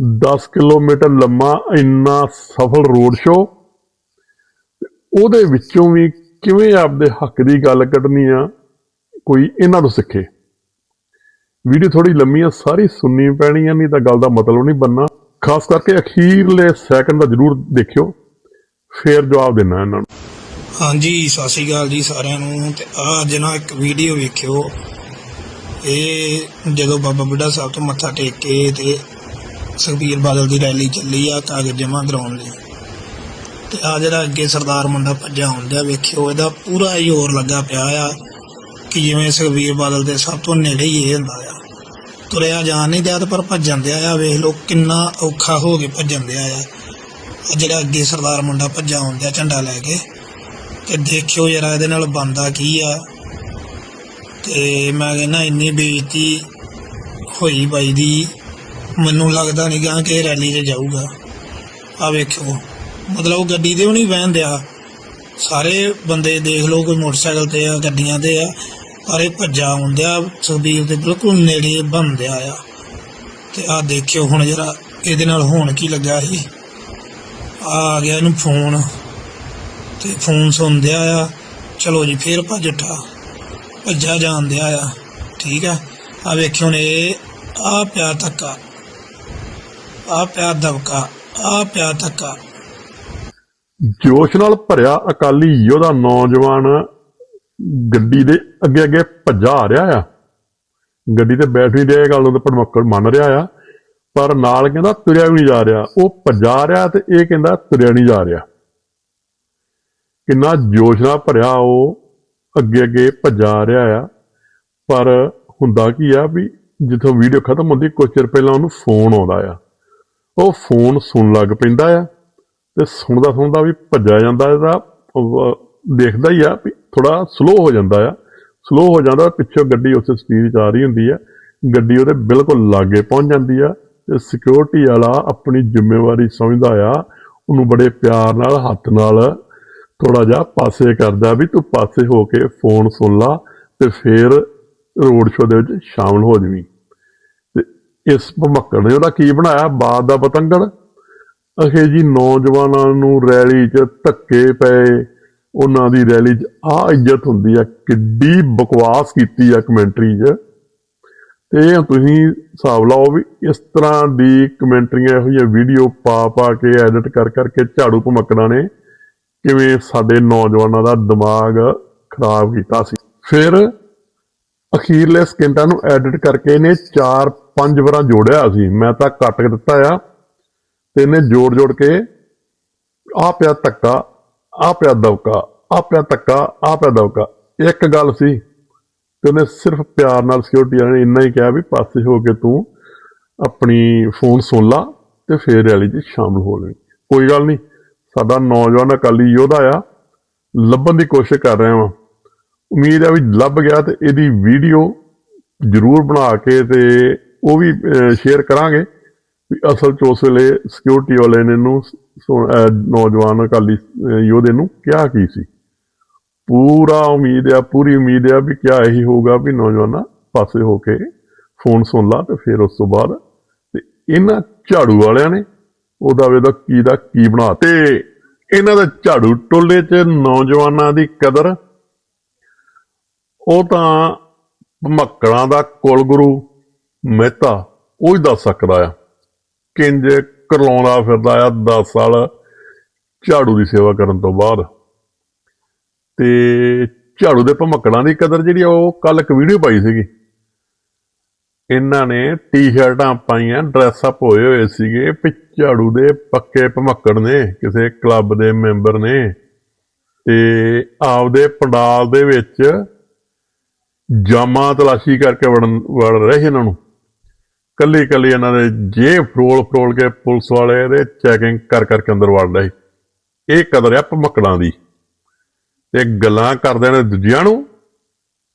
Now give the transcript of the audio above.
10 kilometre ਲੰਮਾ ਇੰਨਾ ਸਫਲ ਰੋਡ ਸ਼ੋ ਉਹਦੇ ਵਿੱਚੋਂ ਵੀ ਕਿਵੇਂ ਆਪਦੇ ਹੱਕ ਦੀ ਗੱਲ ਕੱਢਣੀ ਆ, ਕੋਈ ਇਹਨਾਂ ਤੋਂ ਸਿੱਖੇ। ਵੀਡੀਓ ਥੋੜੀ ਲੰਮੀ ਆ, ਸਾਰੀ ਸੁਣਨੀ ਪੈਣੀ ਆ, ਨਹੀਂ ਤਾਂ ਗੱਲ ਦਾ ਮਤਲਬ ਨਹੀਂ ਬੰਨਾ ਖਾਸ ਕਰਕੇ ਅਖੀਰਲੇ ਸੈਕਿੰਡ ਦਾ ਜ਼ਰੂਰ ਦੇਖਿਓ। ਫੇਰ ਜਵਾਬ ਦੇਣਾ ਇਹਨਾਂ ਨੂੰ। ਹਾਂਜੀ, ਸਤਿ ਸ਼੍ਰੀ ਅਕਾਲ ਜੀ ਸਾਰਿਆਂ ਨੂੰ। ਤੇ ਆ ਅੱਜ ਇੱਕ ਵੀਡੀਓ ਵੇਖਿਓ। ਇਹ ਜਦੋਂ ਬਾਬਾ ਬੁੱਢਾ ਸਾਹਿਬ ਤੋਂ ਮੱਥਾ ਟੇਕ ਕੇ ਤੇ ਸੁਖਬੀਰ ਬਾਦਲ ਦੀ ਰੈਲੀ ਚੱਲੀ ਆ ਕਾਗਜ਼ ਜਮ੍ਹਾਂ ਕਰਾਉਣ ਲਈ। ਤੇ ਆ ਜਿਹੜਾ ਅੱਗੇ ਸਰਦਾਰ ਮੁੰਡਾ ਭੱਜਿਆ ਹੁੰਦਾ ਵੇਖਿਓ, ਇਹਦਾ ਪੂਰਾ ਜ਼ੋਰ ਲੱਗਾ ਪਿਆ ਆ ਕਿ ਜਿਵੇਂ ਸੁਖਬੀਰ ਬਾਦਲ ਦੇ ਸਭ ਤੋਂ ਨੇੜੇ ਹੀ ਇਹ ਹੁੰਦਾ ਆ। ਤੁਰਿਆ ਜਾਣ ਨਹੀਂ ਦਿਆ ਤੇ ਪਰ ਭੱਜਣ ਦਿਆ ਆ। ਵੇਖ ਲਓ ਕਿੰਨਾ ਔਖਾ ਹੋ ਕੇ ਭੱਜਣ ਦਿਆ ਆ। ਆ ਜਿਹੜਾ ਅੱਗੇ ਸਰਦਾਰ ਮੁੰਡਾ ਭੱਜਾ ਹੁੰਦਾ ਝੰਡਾ ਲੈ ਕੇ। ਤੇ ਦੇਖਿਓ ਯਾਰ ਇਹਦੇ ਨਾਲ ਬੰਦਾ ਕੀ ਆ। ਤੇ ਮੈਂ ਕਹਿੰਦਾ ਇੰਨੀ ਬੇਇੱਜ਼ਤੀ ਹੋਈ ਬਾਈ ਦੀ ਮੈਨੂੰ ਲੱਗਦਾ ਨਹੀਂ ਗਾ ਕਿ ਇਹ ਰੈਲੀ 'ਚ ਜਾਊਗਾ। ਆ ਵੇਖਿਓ। ਮਤਲਬ ਉਹ ਗੱਡੀ ਤੇ ਵੀ ਨਹੀਂ ਬਹਿਣ ਦਿਆ। ਸਾਰੇ ਬੰਦੇ ਦੇਖ ਲਓ, ਕੋਈ ਮੋਟਰਸਾਈਕਲ ਤੇ ਆ, ਗੱਡੀਆਂ ਤੇ ਆ, ਪਰ ਇਹ ਭੱਜਾ ਹੁੰਦਿਆ ਸੁਖਬੀਰ ਦੇ ਬਿਲਕੁਲ ਨੇੜੇ ਬੰਦਿਆ ਆ। ਤੇ ਆ ਦੇਖਿਓ ਹੁਣ ਜਰਾ, ਇਹਦੇ ਨਾਲ ਹੋਣ ਕੀ ਲੱਗਾ ਸੀ? ਆ ਆ ਗਿਆ ਇਹਨੂੰ ਫੋਨ। ਤੇ ਫੋਨ ਸੁਣਦਿਆ ਆ, ਚਲੋ ਜੀ, ਫੇਰ ਭੱਜ ਉੱਠਾ। ਭੱਜਾ ਜਾਂਦਿਆ ਆ। ਠੀਕ ਆ। ਆ ਵੇਖਿਓ ਨੇ ਆ ਪਿਆ ਧੱਕਾ। ਆ ਪਿਆ ਦਬਕਾ, ਆ ਪਿਆ ਧੱਕਾ। ਜੋਸ਼ ਨਾਲ ਭਰਿਆ ਅਕਾਲੀ ਯੋਧਾ ਨੌਜਵਾਨ ਗੱਡੀ ਦੇ ਅੱਗੇ ਅੱਗੇ ਭੱਜਾ ਆ ਰਿਹਾ ਆ। ਗੱਡੀ ਤੇ ਬੈਠ ਨਹੀਂ ਰਿਹਾ ਇਹ ਗੱਲ ਨੂੰ ਪਰਮੱਕੜ ਮੰਨ ਰਿਹਾ ਆ, ਪਰ ਨਾਲ ਕਹਿੰਦਾ ਤੁਰਿਆ ਵੀ ਨਹੀਂ ਜਾ ਰਿਹਾ। ਉਹ ਭੱਜਾ ਰਿਹਾ ਤੇ ਇਹ ਕਹਿੰਦਾ ਤੁਰਿਆ ਨਹੀਂ ਜਾ ਰਿਹਾ। ਕਿੰਨਾ ਜੋਸ਼ ਨਾਲ ਭਰਿਆ ਉਹ ਅੱਗੇ ਅੱਗੇ ਭੱਜਾ ਰਿਹਾ ਆ। ਪਰ ਹੁੰਦਾ ਕੀ ਆ ਵੀ ਜਿੱਥੋਂ ਵੀਡੀਓ ਖਤਮ ਹੁੰਦੀ ਕੁਝ ਚਿਰ ਪਹਿਲਾਂ ਉਹਨੂੰ ਫੋਨ ਆਉਂਦਾ ਆ। ਉਹ ਫੋਨ ਸੁਣ ਲੱਗ ਪੈਂਦਾ ਆ ਤੇ ਸੁਣਦਾ ਸੁਣਦਾ ਵੀ ਭੱਜਿਆ ਜਾਂਦਾ ਇਹਦਾ ਦੇਖਦਾ ਹੀ ਆ ਵੀ ਥੋੜਾ ਸਲੋ ਹੋ ਜਾਂਦਾ ਆ। ਸਲੋ ਹੋ ਜਾਂਦਾ, ਪਿੱਛੋਂ ਗੱਡੀ ਉਸੇ ਸਪੀਡ 'ਚ ਆ ਰਹੀ ਹੁੰਦੀ ਆ। ਗੱਡੀ ਉਹਦੇ ਬਿਲਕੁਲ ਲਾਗੇ ਪਹੁੰਚ ਜਾਂਦੀ ਆ ਤੇ ਸਿਕਿਉਰਿਟੀ ਵਾਲਾ ਆਪਣੀ ਜ਼ਿੰਮੇਵਾਰੀ ਸਮਝਦਾ ਆ, ਉਹਨੂੰ ਬੜੇ ਪਿਆਰ ਨਾਲ, ਹੱਥ ਨਾਲ ਥੋੜਾ ਜਿਹਾ ਪਾਸੇ ਕਰਦਾ ਵੀ ਤੂੰ ਪਾਸੇ ਹੋ ਕੇ ਫੋਨ ਸੁਣ ਲਾ ਤੇ ਫੇਰ ਰੋਡ ਸ਼ੋਅ ਦੇ ਵਿੱਚ ਸ਼ਾਮਲ ਹੋ ਜਾਵੀਂ। ਇਸ ਭਮੱਕੜ ਨੇ। ਉਹਦਾ ਕੀ ਬਣਾਇਆ? ਬਾਦ ਦਾ ਪਤੰਗੜ। ਅਖੇ ਜੀ, ਨੌਜਵਾਨਾਂ ਨੂੰ ਰੈਲੀ 'ਚ ਧੱਕੇ ਪਏ। ਉਹਨਾਂ ਦੀ ਰੈਲੀ 'ਚ ਆ ਇੱਜ਼ਤ ਹੁੰਦੀ ਆ। ਕਿੱਡੀ ਬਕਵਾਸ ਕੀਤੀ ਆ ਕਮੈਂਟਰੀ 'ਚ। ਤੇ ਤੁਸੀਂ ਹਿਸਾਬ ਲਾਓ ਵੀ ਇਸ ਤਰ੍ਹਾਂ ਦੀ ਕਮੈਂਟਰੀਆਂ ਇਹੋ ਜਿਹੀਆਂ ਵੀਡੀਓ ਪਾ ਪਾ ਕੇ ਐਡਿਟ ਕਰ ਕਰਕੇ ਝਾੜੂ ਭਮੱਕੜਾਂ ਨੇ ਕਿਵੇਂ ਸਾਡੇ ਨੌਜਵਾਨਾਂ ਦਾ ਦਿਮਾਗ ਖਰਾਬ ਕੀਤਾ ਸੀ। ਫਿਰ ਅਖੀਰਲੇ ਸਕਿੰਟਾਂ ਨੂੰ ਐਡਿਟ ਕਰਕੇ ਇਹਨੇ 4-5 ਵਾਰਾਂ ਜੋੜਿਆ ਸੀ, ਮੈਂ ਤਾਂ ਕੱਟ ਕੇ ਦਿੱਤਾ ਆ ਤੇ ਇਹਨੇ ਜੋੜ ਜੋੜ ਕੇ ਆ ਪਿਆ ਧੱਕਾ ਆ ਪਿਆ ਦਵਕਾ ਆ ਪਿਆ ਧੱਕਾ ਆ ਪਿਆ ਦਵਕਾ ਇੱਕ ਗੱਲ ਸੀ ਤੇ ਉਹਨੇ ਸਿਰਫ ਪਿਆਰ ਨਾਲ ਸਿਕਿਉਰਿਟੀ ਵਾਲੇ ਨੇ ਇੰਨਾ ਹੀ ਕਿਹਾ ਵੀ ਪਾਸੇ ਹੋ ਕੇ ਤੂੰ ਆਪਣੀ ਫੋਨ ਸੁਣ ਲਾ ਤੇ ਫੇਰ ਰੈਲੀ 'ਚ ਸ਼ਾਮਲ ਹੋ ਲੈ ਕੋਈ ਗੱਲ ਨਹੀਂ, ਸਾਡਾ ਨੌਜਵਾਨ ਅਕਾਲੀ ਯੋਧਾ ਆ, ਲੱਭਣ ਦੀ ਕੋਸ਼ਿਸ਼ ਕਰ ਰਿਹਾ ਵਾਂ। ਉਮੀਦ ਹੈ ਵੀ ਲੱਭ ਗਿਆ ਤੇ ਇਹਦੀ ਵੀਡੀਓ ਜ਼ਰੂਰ ਬਣਾ ਕੇ ਤੇ ਉਹ ਵੀ ਸ਼ੇਅਰ ਕਰਾਂਗੇ ਵੀ ਅਸਲ ਚ ਉਸ ਵੇਲੇ ਸਿਕਿਉਰਿਟੀ ਵਾਲੇ ਨੇ ਇਹਨੂੰ ਨੌਜਵਾਨ ਅਕਾਲੀ ਯੋਧੇ ਨੂੰ ਕਿਹਾ ਕੀ ਸੀ? ਪੂਰਾ ਉਮੀਦ ਆ, ਪੂਰੀ ਉਮੀਦ ਆ ਵੀ ਕਿਆ ਇਹੀ ਹੋਊਗਾ ਵੀ ਨੌਜਵਾਨਾਂ ਪਾਸੇ ਹੋ ਕੇ ਫੋਨ ਸੁਣ ਲਾ ਤੇ ਫਿਰ ਉਸ ਤੋਂ ਬਾਅਦ ਤੇ ਇਹਨਾਂ ਝਾੜੂ ਵਾਲਿਆਂ ਨੇ ਉਹਦਾ ਵੇਦਾ ਕੀ ਦਾ ਕੀ ਬਣਾ ਤੇ ਇਹਨਾਂ ਦਾ ਝਾੜੂ ਟੋਲੇ 'ਚ ਨੌਜਵਾਨਾਂ ਦੀ ਕਦਰ, ਉਹ ਤਾਂ ਭਮੱਕੜਾਂ ਦਾ ਕੁਲਗੁਰੂ ਮਹਿਤਾ ਉਹ ਹੀ ਦੱਸ ਸਕਦਾ ਆ ਕਿੰਜ ਕਰਲਾਉਂਦਾ ਫਿਰਦਾ ਆ 10 ਸਾਲ ਝਾੜੂ ਦੀ ਸੇਵਾ ਕਰਨ ਤੋਂ ਬਾਅਦ। ਤੇ ਝਾੜੂ ਦੇ ਭਮੱਕੜਾਂ ਦੀ ਕਦਰ ਜਿਹੜੀ ਆ, ਉਹ ਕੱਲ ਇੱਕ ਵੀਡੀਓ ਪਾਈ ਸੀਗੀ। ਇਹਨਾਂ ਨੇ ਟੀ-ਸ਼ਰਟਾਂ ਪਾਈਆਂ ਡਰੈਸ ਅਪ ਹੋਏ ਹੋਏ ਸੀਗੇ, ਵੀ ਝਾੜੂ ਦੇ ਪੱਕੇ ਭਮੱਕੜ ਨੇ, ਕਿਸੇ ਕਲੱਬ ਦੇ ਮੈਂਬਰ ਨੇ। ਤੇ ਆਪਦੇ ਪੰਡਾਲ ਦੇ ਵਿੱਚ ਜਾਮਾ ਤਲਾਸ਼ੀ ਕਰਕੇ ਵੜਨ, ਵੜ ਰਹੇ ਸੀ ਇਹਨਾਂ ਨੂੰ। ਕੱਲੀ ਕੱਲੀ ਇਹਨਾਂ ਦੇ ਜੇਬ ਫਰੋਲ ਫਰੋਲ ਕੇ ਪੁਲਿਸ ਵਾਲੇ ਇਹਦੇ ਚੈਕਿੰਗ ਕਰ ਕਰਕੇ ਅੰਦਰ ਵੜ ਸੀ ਇਹ ਕਦਰ ਆ ਭਮੱਕੜਾਂ ਦੀ। ਤੇ ਗੱਲਾਂ ਕਰਦੇ ਨੇ ਦੂਜਿਆਂ ਨੂੰ